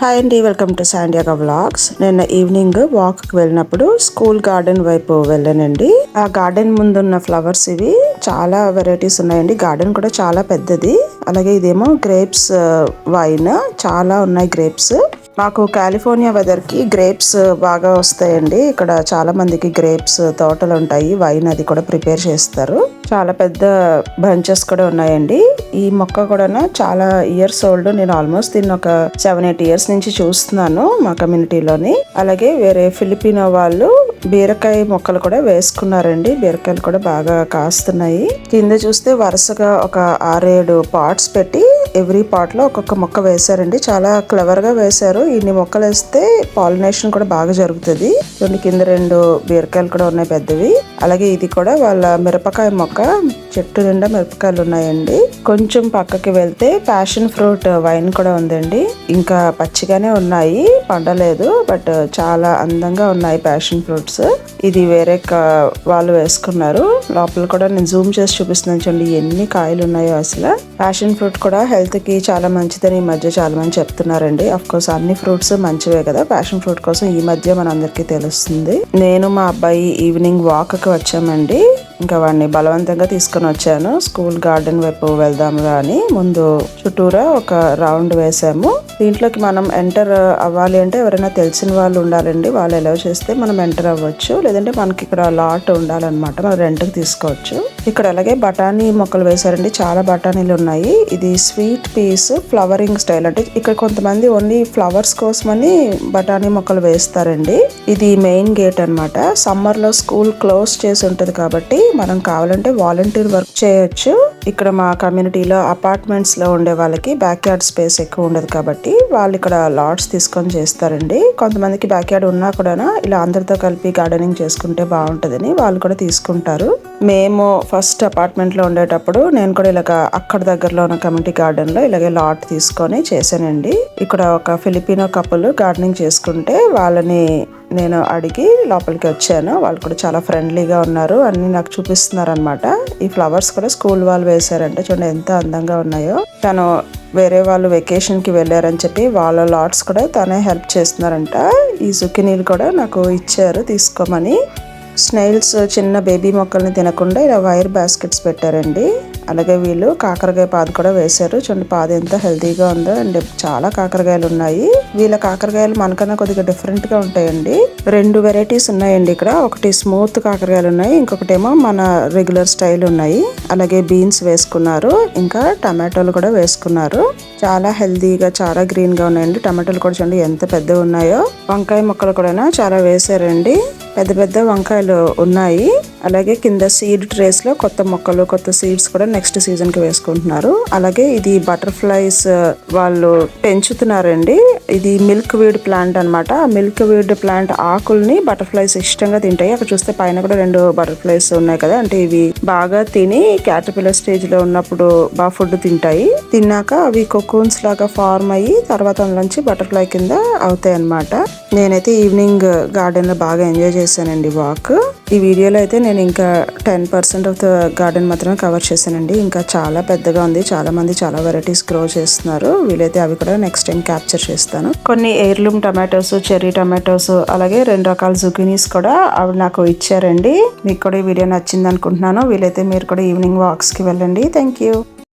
Hi అండి welcome to San Diego vlogs నిన్న evening వాక్కి వెళ్ళినప్పుడు స్కూల్ గార్డెన్ వైపు వెళ్ళానండి. ఆ గార్డెన్ ముందున్న ఫ్లవర్స్ ఇవి చాలా వెరైటీస్ ఉన్నాయండి. గార్డెన్ కూడా చాలా పెద్దది. అలాగే ఇదేమో గ్రేప్స్ వైన్ uh, చాలా ఉన్నాయి గ్రేప్స్ మాకు కాలిఫోర్నియా వెదర్కి గ్రేప్స్ బాగా వస్తాయండి. ఇక్కడ చాలా మందికి గ్రేప్స్ తోటలు ఉంటాయి. వైన్ అది కూడా ప్రిపేర్ చేస్తారు. చాలా పెద్ద బంచెస్ కూడా ఉన్నాయండి. ఈ మొక్క కూడా చాలా ఇయర్స్ ఓల్డ్. నేను ఆల్మోస్ట్ దీన్ని ఒక సెవెన్ ఎయిట్ ఇయర్స్ నుంచి చూస్తున్నాను మా కమ్యూనిటీలోని. అలాగే వేరే ఫిలిపినో వాళ్ళు బీరకాయ మొక్కలు కూడా వేసుకున్నారండి. బీరకాయలు కూడా బాగా కాస్తున్నాయి. కింద చూస్తే వరుసగా ఒక ఆరేడు పాట్స్ పెట్టి ఎవ్రీ పాట్లో ఒక్కొక్క మొక్క వేశారండి. చాలా క్లవర్గా వేశారు. ఇన్ని మొక్కలు వేస్తే పాలినేషన్ కూడా బాగా జరుగుతుంది. రెండు కింద రెండు బీరకాయలు కూడా ఉన్నాయి పెద్దవి. అలాగే ఇది కూడా వాళ్ళ మిరపకాయ మొక్క. చెట్టు నిండా మిరపకాయలు ఉన్నాయండి. కొంచెం పక్కకి వెళ్తే ప్యాషన్ ఫ్రూట్ వైన్ కూడా ఉందండి. ఇంకా పచ్చిగానే ఉన్నాయి పండలేదు బట్ చాలా అందంగా ఉన్నాయి ప్యాషన్ ఫ్రూట్స్ ఇది వేరే వాళ్ళు వేసుకున్నారు. లోపల కూడా నేను జూమ్ చేసి చూపిస్తున్నాను చూడండి ఎన్ని కాయలు ఉన్నాయో అసలు. ప్యాషన్ ఫ్రూట్ కూడా హెల్త్కి చాలా మంచిదని ఈ మధ్య చాలా మంది చెప్తున్నారండి. అఫ్ కోర్స్ అన్ని ఫ్రూట్స్ మంచివే కదా. ప్యాషన్ ఫ్రూట్ కోసం ఈ మధ్య మన అందరికీ తెలుస్తుంది. నేను మా అబ్బాయి ఈవినింగ్ వాక్కి వచ్చామండి. ఇంకా వాడిని బలవంతంగా తీసుకొని వచ్చాను. స్కూల్ గార్డెన్ వైపు వెళ్దాం అని. ముందు చుట్టూరా ఒక రౌండ్ వేసాము. దీంట్లోకి మనం ఎంటర్ అవ్వాలి అంటే ఎవరైనా తెలిసిన వాళ్ళు ఉండాలండి. వాళ్ళు ఎలా చేస్తే మనం ఎంటర్ అవ్వచ్చు. లేదంటే మనకి ఇక్కడ లాట్ ఉండాలన్నమాట. మనం రెంట్కి తీసుకోవచ్చు. ఇక్కడ అలాగే బఠానీ మొక్కలు వేశారండి. చాలా బఠానీలు ఉన్నాయి. ఇది స్వీట్ పీస్ ఫ్లవరింగ్ స్టైల్ అంటే ఇక్కడ కొంతమంది ఓన్లీ ఫ్లవర్స్ కోసమని బఠానీ మొక్కలు వేస్తారండి. ఇది మెయిన్ గేట్ అనమాట సమ్మర్లో స్కూల్ క్లోజ్ చేసి ఉంటుంది కాబట్టి మనం కావాలంటే వాలంటీర్ వర్క్ చేయొచ్చు. ఇక్కడ మా కమ్యూనిటీలో అపార్ట్మెంట్స్లో ఉండే వాళ్ళకి బ్యాక్ యార్డ్ స్పేస్ ఎక్కువ ఉండదు కాబట్టి వాళ్ళు ఇక్కడ లాట్స్ తీసుకొని చేస్తారండి. కొంతమందికి బ్యాక్ యార్డ్ ఉన్నా కూడా ఇలా అందరితో కలిపి గార్డెనింగ్ చేసుకుంటే బాగుంటుందని వాళ్ళు కూడా తీసుకుంటారు. మేము ఫస్ట్ అపార్ట్మెంట్లో ఉండేటప్పుడు నేను కూడా ఇలాగ అక్కడ దగ్గరలో ఉన్న కమ్యూనిటీ గార్డెన్లో ఇలాగే లాట్ తీసుకొని చేశానండి. ఇక్కడ ఒక ఫిలిపినో కపుల్ గార్డెనింగ్ చేసుకుంటే వాళ్ళని నేను అడిగి లోపలికి వచ్చాను. వాళ్ళు కూడా చాలా ఫ్రెండ్లీగా ఉన్నారు. అన్ని నాకు చూపిస్తున్నారు అనమాట ఈ ఫ్లవర్స్ కూడా స్కూల్ వాళ్ళు వేశారంటే చూడండి ఎంత అందంగా ఉన్నాయో. తను వేరే వాళ్ళు వెకేషన్కి వెళ్ళారని చెప్పి వాళ్ళ లాట్స్ కూడా తనే హెల్ప్ చేస్తున్నారంట. ఈ సుకినీలు కూడా నాకు ఇచ్చారు తీసుకోమని. స్నైల్స్ చిన్న బేబీ మొక్కల్ని తినకుండా ఇలా వైర్ బాస్కెట్స్ పెట్టారండి. అలాగే వీళ్ళు కాకరకాయ పాదు కూడా వేశారు. చూడండి పాదు ఎంత హెల్తీగా ఉందో. అండ్ చాలా కాకరకాయలు ఉన్నాయి. వీళ్ళ కాకరకాయలు మనకన్నా కొద్దిగా డిఫరెంట్గా ఉంటాయండి. రెండు వెరైటీస్ ఉన్నాయండి ఇక్కడ. ఒకటి స్మూత్ కాకరకాయలు ఉన్నాయి. ఇంకొకటి ఏమో మన రెగ్యులర్ స్టైల్ ఉన్నాయి. అలాగే బీన్స్ వేసుకున్నారు. ఇంకా టమాటోలు కూడా వేసుకున్నారు. చాలా హెల్తీగా చాలా గ్రీన్గా ఉన్నాయండి. టమాటోలు కూడా చూడండి ఎంత పెద్దగా ఉన్నాయో. వంకాయ మొక్కలు కూడా చాలా వేసారండి పెద్ద పెద్ద వంకాయలు ఉన్నాయి. అలాగే కింద సీడ్ ట్రేస్లో కొత్త మొక్కలు కొత్త సీడ్స్ కూడా నెక్స్ట్ సీజన్కి వేసుకుంటున్నారు. అలాగే ఇది బటర్ఫ్లైస్ uh, వాళ్ళు పెంచుతున్నారండి. ఇది మిల్క్ వీడ్ ప్లాంట్ అనమాట మిల్క్ వీడ్ ప్లాంట్ ఆకుల్ని బటర్ఫ్లైస్ ఇష్టంగా తింటాయి. అక్కడ చూస్తే పైన కూడా రెండు బటర్ఫ్లైస్ ఉన్నాయి కదా. అంటే ఇవి బాగా తిని క్యాటర్పిల్లర్ స్టేజ్లో ఉన్నప్పుడు బాగా ఫుడ్ తింటాయి. తిన్నాక అవి కొకూన్స్ లాగా ఫార్మ్ అయ్యి తర్వాత నుంచి బటర్ఫ్లై కింద అవుతాయి అనమాట నేనైతే ఈవినింగ్ గార్డెన్లో uh, బాగా ఎంజాయ్ చేశానండి వాక్ ఈ వీడియోలో అయితే నేను ఇంకా ten percent of the garden మాత్రమే కవర్ చేశానండి. ఇంకా చాలా పెద్దగా ఉంది. చాలా మంది చాలా వెరైటీస్ గ్రో చేస్తున్నారు. వీలైతే అవి కూడా నెక్స్ట్ టైం క్యాప్చర్ చేస్తాను. కొన్ని ఎయిర్లూమ్ టమాటోస్ చెర్రీ టమాటోస్ అలాగే రెండు రకాల జుకినీస్ కూడా అవి నాకు ఇచ్చారండి. మీకు కూడా ఈ వీడియో నచ్చింది అనుకుంటున్నాను వీలైతే మీరు కూడా ఈవినింగ్ వాక్స్కి వెళ్ళండి. Thank you